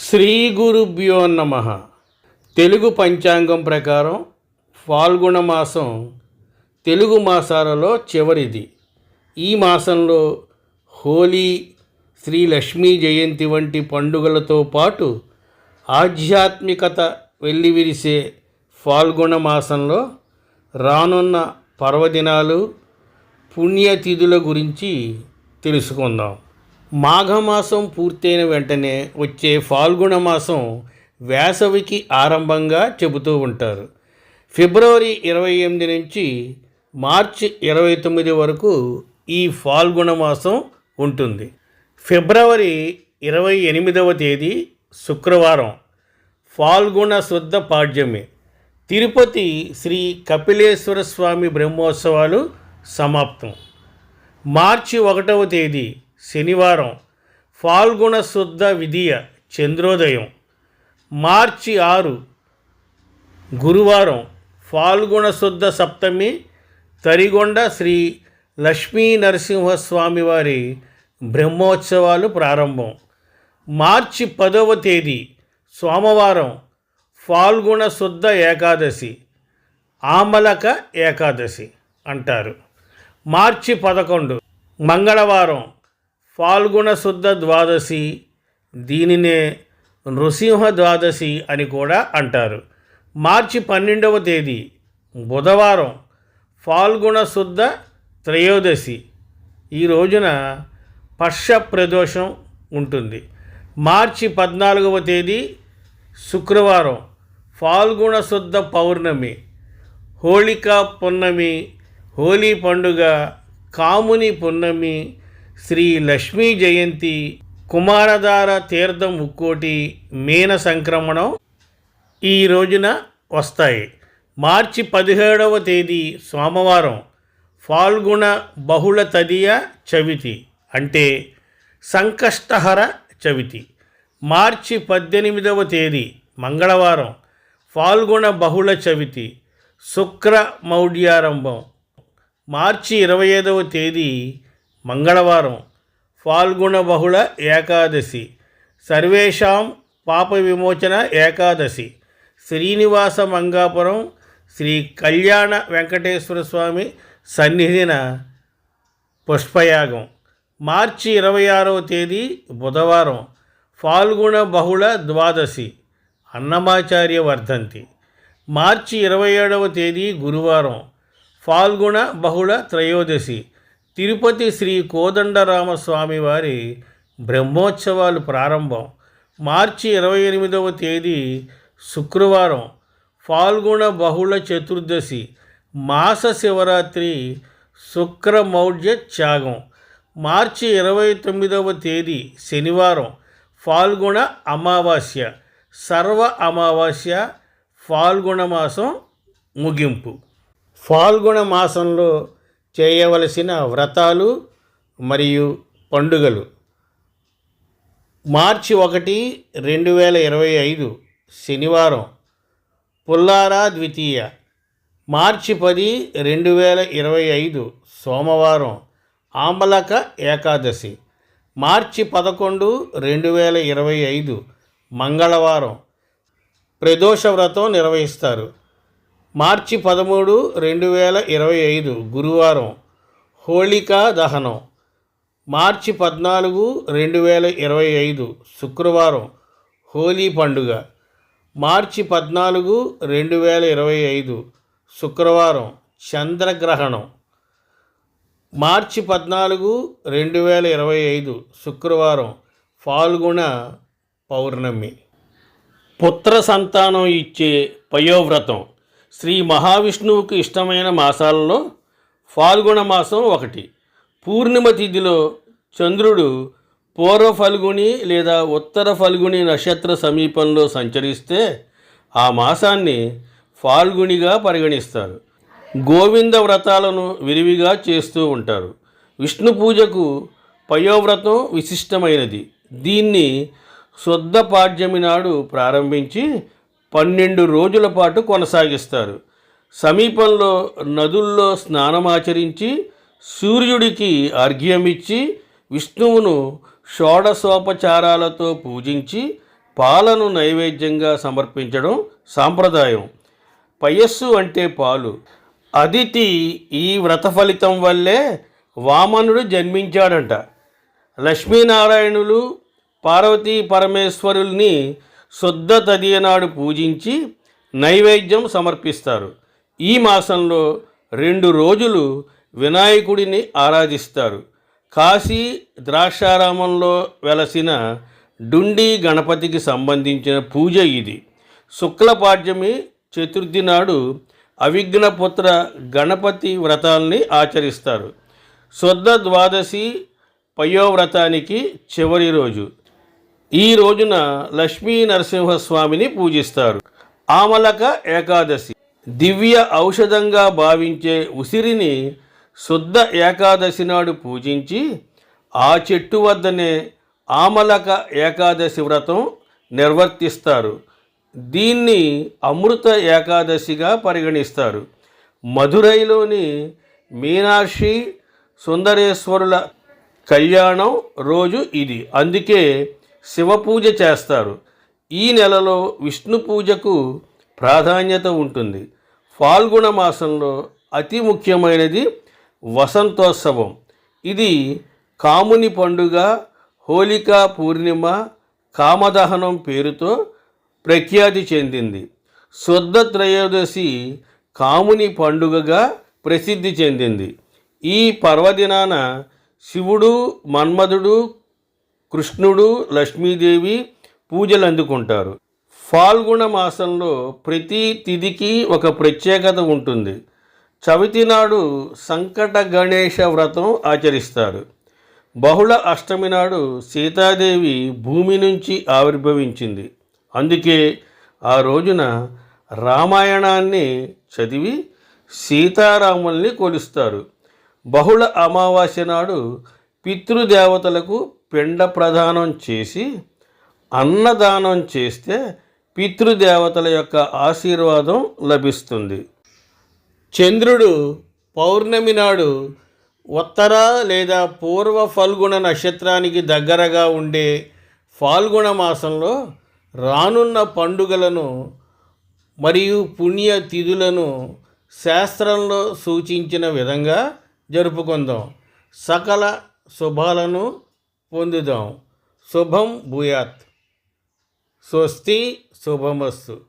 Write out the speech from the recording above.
శ్రీ గురుభ్యో నమ. తెలుగు పంచాంగం ప్రకారం ఫాల్గుణ మాసం తెలుగు మాసాలలో చివరిది. ఈ మాసంలో హోలీ శ్రీ లక్ష్మీ జయంతి వంటి పండుగలతో పాటు ఆధ్యాత్మికత వెల్లివిరిసే ఫాల్గుణ మాసంలో రానున్న పర్వదినాలు పుణ్యతిథుల గురించి తెలుసుకుందాం. మాఘమాసం పూర్తయిన వెంటనే వచ్చే ఫాల్గుణ మాసం వేసవికి ఆరంభంగా చెబుతూ ఉంటారు. ఫిబ్రవరి ఇరవై ఎనిమిది నుంచి మార్చి ఇరవై తొమ్మిది వరకు ఈ ఫాల్గుణ మాసం ఉంటుంది. ఫిబ్రవరి ఇరవై ఎనిమిదవ తేదీ శుక్రవారం ఫాల్గుణ శుద్ధ పాడ్యమి. తిరుపతి శ్రీ కపిలేశ్వర స్వామి బ్రహ్మోత్సవాలు సమాప్తం. మార్చి ఒకటవ తేదీ శనివారం ఫాల్గుణ శుద్ధ విధియ చంద్రోదయం. మార్చి ఆరు గురువారం ఫాల్గుణ శుద్ధ సప్తమి తరిగొండ శ్రీ లక్ష్మీ నరసింహస్వామి వారి బ్రహ్మోత్సవాలు ప్రారంభం. మార్చి పదవ తేదీ సోమవారం ఫాల్గుణ శుద్ధ ఏకాదశి ఆమలక ఏకాదశి అంటారు. మార్చి పదకొండు మంగళవారం ఫాల్గుణ శుద్ధ ద్వాదశి దీనినే నృసింహ ద్వాదశి అని కూడా అంటారు. మార్చి పన్నెండవ తేదీ బుధవారం ఫాల్గుణ శుద్ధ త్రయోదశి. ఈ రోజున పర్ష ప్రదోషం ఉంటుంది. మార్చి పద్నాలుగవ తేదీ శుక్రవారం ఫాల్గుణ శుద్ధ పౌర్ణమి హోళికా పున్నమి హోలీ పండుగ కాముని పున్నమి శ్రీ లక్ష్మీ జయంతి కుమారధార తీర్థం ముక్కోటి మీన సంక్రమణం ఈ రోజున వస్తాయి. మార్చి పదిహేడవ తేదీ సోమవారం ఫాల్గుణ బహుళ తదియ చవితి అంటే సంకష్టహర చవితి. మార్చి పద్దెనిమిదవ తేదీ మంగళవారం ఫాల్గుణ బహుళ చవితి శుక్ర మౌఢ్యారంభం. మార్చి ఇరవై ఐదవ తేదీ మంగళవారం ఫాల్గుణ బహుళ ఏకాదశి. సర్వేషాం పాప విమోచన ఏకాదశి. శ్రీనివాస మంగాపురం శ్రీ కళ్యాణ వెంకటేశ్వర స్వామి సన్నిధిన పుష్పయాగం. మార్చి ఇరవై ఆరవ తేదీ బుధవారం ఫాల్గుణ బహుళ ద్వాదశి. అన్నమాచార్య వర్ధంతి. మార్చి ఇరవై ఏడవ తేదీ గురువారం ఫాల్గుణ బహుళ త్రయోదశి. తిరుపతి శ్రీ కోదండరామస్వామి వారి బ్రహ్మోత్సవాలు ప్రారంభం. మార్చి ఇరవై ఎనిమిదవ తేదీ శుక్రవారం ఫాల్గుణ బహుళ చతుర్దశి మాస శివరాత్రి శుక్రమౌఢ్య త్యాగం. మార్చి ఇరవై తొమ్మిదవ తేదీ శనివారం ఫాల్గుణ అమావాస్య సర్వ అమావాస్య ఫాల్గుణ మాసం ముగింపు. ఫాల్గుణ మాసంలో చేయవలసిన వ్రతాలు మరియు పండుగలు. మార్చి ఒకటి రెండు వేల ఇరవై ఐదు శనివారం పుల్లారా ద్వితీయ. మార్చి పది రెండు వేల ఇరవై ఐదు సోమవారం ఆంబలక ఏకాదశి. మార్చి పదకొండు రెండు వేల ఇరవై ఐదు మంగళవారం. ప్రదోష వ్రతం నిర్వహిస్తారు. మార్చి పదమూడు రెండు వేల ఇరవై ఐదు గురువారం హోళికా దహనం. మార్చి పద్నాలుగు రెండు వేల ఇరవై ఐదు శుక్రవారం హోలీ పండుగ. మార్చి పద్నాలుగు రెండు వేల ఇరవై ఐదు శుక్రవారం చంద్రగ్రహణం. మార్చి పద్నాలుగు రెండు వేల ఇరవై ఐదు శుక్రవారం ఫాల్గుణ పౌర్ణమి. పుత్ర సంతానం ఇచ్చే పయోవ్రతం. శ్రీ మహావిష్ణువుకు ఇష్టమైన మాసాలలో ఫాల్గుణ మాసం ఒకటి. పూర్ణిమ తిథిలో చంద్రుడు పూర్వ ఫల్గుని లేదా ఉత్తర ఫల్గుని నక్షత్ర సమీపంలో సంచరిస్తే ఆ మాసాన్ని ఫాల్గునిగా పరిగణిస్తారు. గోవింద వ్రతాలను విరివిగా చేస్తూ ఉంటారు. విష్ణు పూజకు పయోవ్రతం విశిష్టమైనది. దీన్ని శుద్ధ పాడ్యమి నాడు ప్రారంభించి పన్నెండు రోజుల పాటు కొనసాగిస్తారు. సమీపంలో నదుల్లో స్నానమాచరించి సూర్యుడికి అర్ఘ్యమిచ్చి విష్ణువును షోడశోపచారాలతో పూజించి పాలను నైవేద్యంగా సమర్పించడం సాంప్రదాయం. పయస్సు అంటే పాలు. అదితి ఈ వ్రత ఫలితం వల్లే వామనుడు జన్మించాడంట. లక్ష్మీనారాయణులు పార్వతీ పరమేశ్వరుల్ని శుద్ధ తదియనాడు పూజించి నైవేద్యం సమర్పిస్తారు. ఈ మాసంలో రెండు రోజులు వినాయకుడిని ఆరాధిస్తారు. కాశీ ద్రాక్షారామంలో వెలసిన డుండి గణపతికి సంబంధించిన పూజ ఇది. శుక్లపాడ్యమి చతుర్థి నాడు అవిఘ్నపుత్ర గణపతి వ్రతాల్ని ఆచరిస్తారు. శుద్ధ ద్వాదశి పయోవ్రతానికి చివరి రోజు. ఈ రోజున లక్ష్మీ నరసింహస్వామిని పూజిస్తారు. ఆమలక ఏకాదశి. దివ్య ఔషధంగా భావించే ఉసిరిని శుద్ధ ఏకాదశి నాడు పూజించి ఆ చెట్టు వద్దనే ఆమలక ఏకాదశి వ్రతం నిర్వర్తిస్తారు. దీన్ని అమృత ఏకాదశిగా పరిగణిస్తారు. మధురైలోని మీనాక్షి సుందరేశ్వరుల కళ్యాణం రోజు ఇది. అందుకే శివ పూజ చేస్తారు. ఈ నెలలో విష్ణు పూజకు ప్రాధాన్యత ఉంటుంది. ఫాల్గుణ మాసంలో అతి ముఖ్యమైనది వసంతోత్సవం. ఇది కాముని పండుగ హోలికా పూర్ణిమ కామదహనం పేరుతో ప్రఖ్యాతి చెందింది. శుద్ధ త్రయోదశి కాముని పండుగగా ప్రసిద్ధి చెందింది. ఈ పర్వదినాన శివుడు మన్మధుడు కృష్ణుడు లక్ష్మీదేవి పూజలు అందుకుంటారు. ఫాల్గుణ మాసంలో ప్రతి తిథికి ఒక ప్రత్యేకత ఉంటుంది. చవితి నాడు సంకట గణేష వ్రతం ఆచరిస్తారు. బహుళ అష్టమి నాడు సీతాదేవి భూమి నుంచి ఆవిర్భవించింది. అందుకే ఆ రోజున రామాయణాన్ని చదివి సీతారాముల్ని కొలుస్తారు. బహుళ అమావాస్య నాడు పితృదేవతలకు పిండ ప్రదానం చేసి అన్నదానం చేస్తే పితృదేవతల యొక్క ఆశీర్వాదం లభిస్తుంది. చంద్రుడు పౌర్ణమి నాడు ఉత్తర లేదా పూర్వ ఫల్గుణ నక్షత్రానికి దగ్గరగా ఉండే ఫాల్గుణ మాసంలో రానున్న పండుగలను మరియు పుణ్య తిథులను శాస్త్రంలో సూచించిన విధంగా జరుపుకుందాం. సకల శుభాలను పొందుదాం. శుభం భూయాత్. స్వస్తి శుభమస్తు.